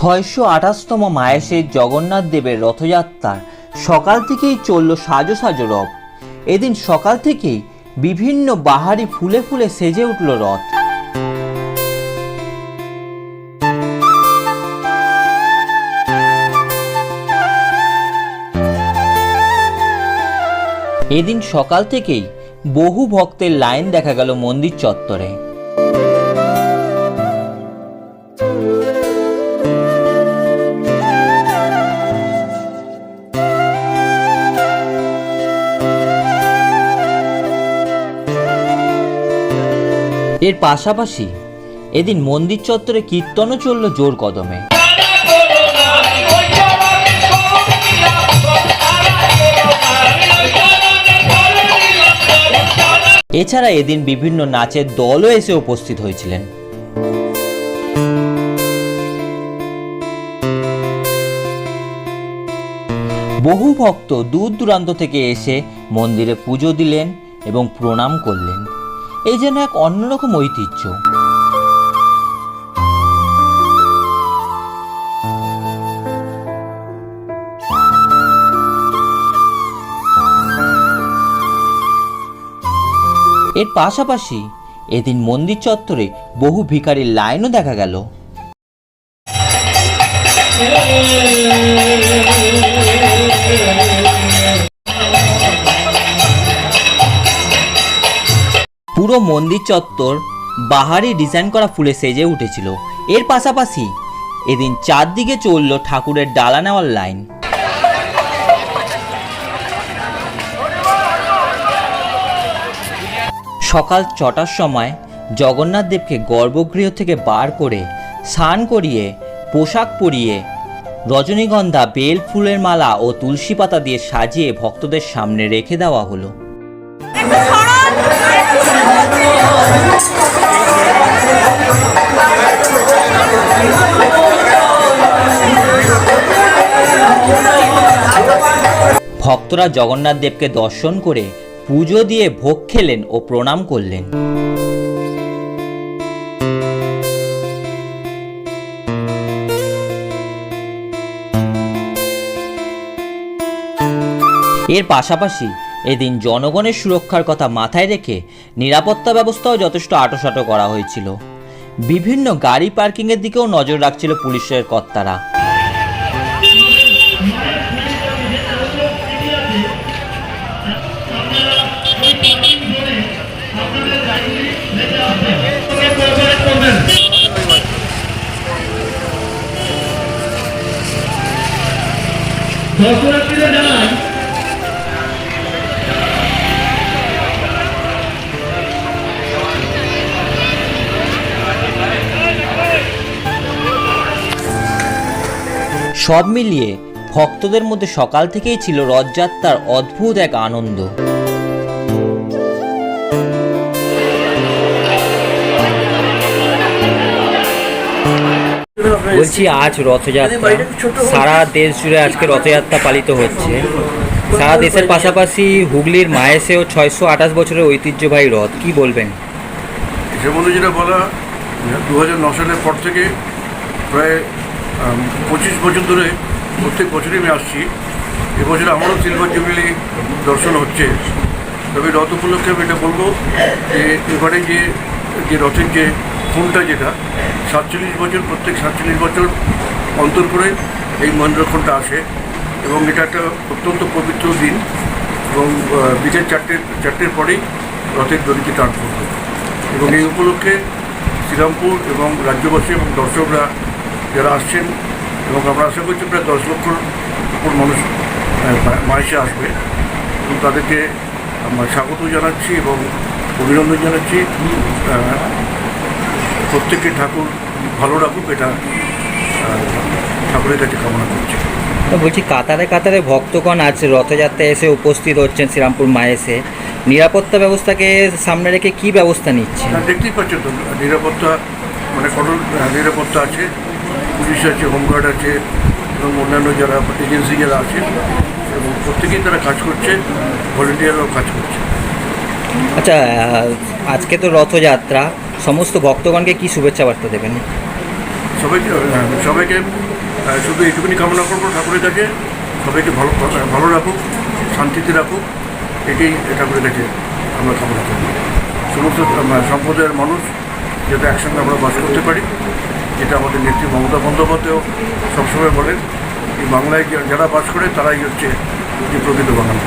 ছয়শো আঠাশতম মায়েশের জগন্নাথ দেবের রথযাত্রার সকাল থেকেই চলল সাজো সাজো রথ। এদিন সকাল থেকেই বিভিন্ন বাহারি ফুলে ফুলে সেজে উঠল রথ। এদিন সকাল থেকেই বহু ভক্তের লাইন দেখা গেল মন্দির চত্বরে। এর পাশাপাশি এদিন মন্দির চত্বরে কীর্তনও চলল জোর কদমে। এছাড়া এদিন বিভিন্ন নাচের দলও এসে উপস্থিত হয়েছিলেন। বহু ভক্ত দূর দূরান্ত থেকে এসে মন্দিরে পুজো দিলেন এবং প্রণাম করলেন। এই যেন এক অন্যরকম ঐতিহ্য। এর পাশাপাশি এদিন মন্দির চত্বরে বহু ভিখারির লাইনও দেখা গেল। পুরো মন্দির চত্বর বাহারি ডিজাইন করা ফুলে সেজে উঠেছিল। এর পাশাপাশি এদিন চারদিকে চলল ঠাকুরের ডালা নেওয়ার লাইন। সকাল ছটার সময় জগন্নাথ দেবকে গর্ভগৃহ থেকে বার করে স্নান করিয়ে, পোশাক পরিয়ে, রজনীগন্ধা, বেল ফুলের মালা ও তুলসী পাতা দিয়ে সাজিয়ে ভক্তদের সামনে রেখে দেওয়া হলো। ভক্তরা জগন্নাথ দেবকে দর্শন করে পুজো দিয়ে ভোগ খেলেন ও প্রণাম করলেন। এর পাশাপাশি এদিন জনগণের সুরক্ষার কথা মাথায় রেখে নিরাপত্তা ব্যবস্থাও যথেষ্ট আটোসাটো করা হয়েছিল। বিভিন্ন গাড়ি পার্কিংয়ের দিকেও নজর রাখছিল পুলিশের কর্তারা। দর্শনার্থীরা সব মিলিয়ে ভক্তদের মধ্যে সকাল থেকেই ছিল রথযাত্রার অদ্ভুত এক আনন্দ। বলছি, আজ রথযাত্রা। সারা দেশ জুড়ে আজকে রথযাত্রা পালিত হচ্ছে। সারা দেশের পাশাপাশি হুগলির মায়েসেও ছয়শো আঠাশ বছরের ঐতিহ্যবাহী রথ। কি বলবেন? যেটা বলা দু হাজার সালের পর থেকে প্রায় পঁচিশ বছর ধরে প্রত্যেক বছরই আমি আসছি। এবছর আমারও সিলভার জুবিলি দর্শন হচ্ছে। তবে রথ উপলক্ষে আমি এটা বলব যে, এবারে যে যে রথের যে খুনটা যেটা, সাতচল্লিশ বছর, প্রত্যেক সাতচল্লিশ বছর অন্তর করে এই মহেন্দ্রক্ষণটা আসে এবং এটা একটা অত্যন্ত পবিত্র দিন এবং বিকেল চারটের চারটের পরেই রথের দড়িতে টান করবে এবং এই উপলক্ষে শ্রীরামপুর এবং রাজ্যবাসী এবং দর্শকরা যারা আসছেন এবং আমরা আশা করছি প্রায় দশ লক্ষর উপর মানুষ মাসে আসবে। এবং তাদেরকে আমরা স্বাগত জানাচ্ছি এবং অভিনন্দন জানাচ্ছি। প্রত্যেককে ঠাকুর ভালো রাখুক এটা ঠাকুরের কাছে কামনা করছি। তো বলছি কাতারে কাতারে ভক্তগণ আজ রথযাত্রায় এসে উপস্থিত হচ্ছেন শ্রীরামপুর মায়েসে। নিরাপত্তা ব্যবস্থাকে সামনে রেখে কি ব্যবস্থা নিচ্ছে দেখতেই পাচ্ছেন তো নিরাপত্তা মানে কঠোর নিরাপত্তা আছে। পুলিশ আছে হোমগার্ড আছে এবং অন্যান্য যারা এজেন্সি যারা আছে এবং প্রত্যেকেই তারা কাজ করছে ভলেন্টিয়াররাও কাজ করছে। আচ্ছা আজকে তো রথযাত্রা সমস্ত ভক্তগণকে কি শুভেচ্ছা বার্তা দেবেন? সবাইকে সবাইকে শুধু এইটুকুনি কামনা করব ঠাকুরের কাছে। সবাইকে ভালো ভালো রাখুক শান্তিতে রাখুক এটাই ঠাকুরের কাছে আমরা কামনা করি। সমস্ত সম্প্রদায়ের মানুষ যাতে একসঙ্গে আমরা বাস করতে পারি। যেটা আমাদের নেত্রী মমতা বন্দ্যোপাধ্যায়ও সবসময় বলেন, এই বাংলায় যারা বাস করে তারাই হচ্ছে যে প্রকৃত বাঙালি।